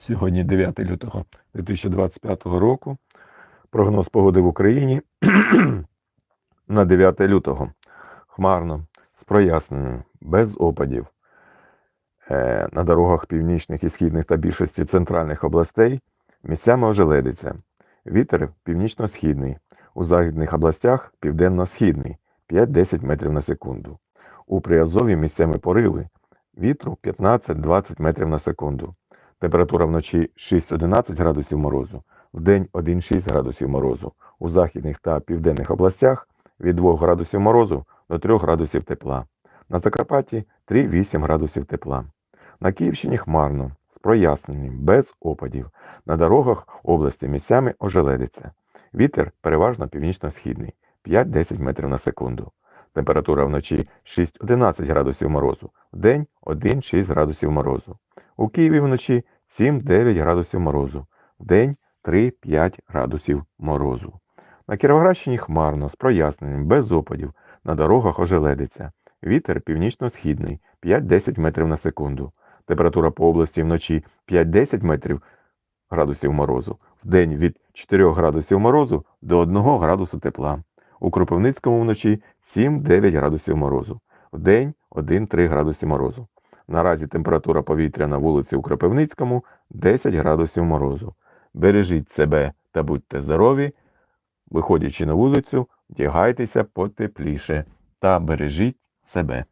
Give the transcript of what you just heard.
Сьогодні 9 лютого 2025 року. Прогноз погоди в Україні на 9 лютого. Хмарно, з проясненням, без опадів. Е, На дорогах північних і східних та більшості центральних областей місцями ожеледиться. Вітер північно-східний. У західних областях південно-східний 5-10 метрів на секунду. У Приазові місцями пориви вітру 15-20 метрів на секунду. Температура вночі 6-11 градусів морозу, вдень 1-6 градусів морозу. У західних та південних областях від 2 градусів морозу до 3 градусів тепла. На Закарпатті 3-8 градусів тепла. На Київщині хмарно, з проясненням, без опадів. На дорогах області місцями ожеледиться. Вітер переважно північно-східний 5-10 метрів на секунду. Температура вночі 6-11 градусів морозу, вдень 1-6 градусів морозу. У Києві вночі 7-9 градусів морозу, вдень 3-5 градусів морозу. На Кіровоградщині хмарно, з проясненням, без опадів, на дорогах ожеледиться. Вітер північно-східний 5-10 метрів на секунду. Температура по області вночі 5-10 метрів градусів морозу, вдень від 4 градусів морозу до 1 градусу тепла. У Кропивницькому вночі 7-9 градусів морозу, вдень 1-3 градуси морозу. Наразі температура повітря на вулиці у Кропивницькому 10 градусів морозу. Бережіть себе та будьте здорові. Виходячи на вулицю, вдягайтеся потепліше та бережіть себе.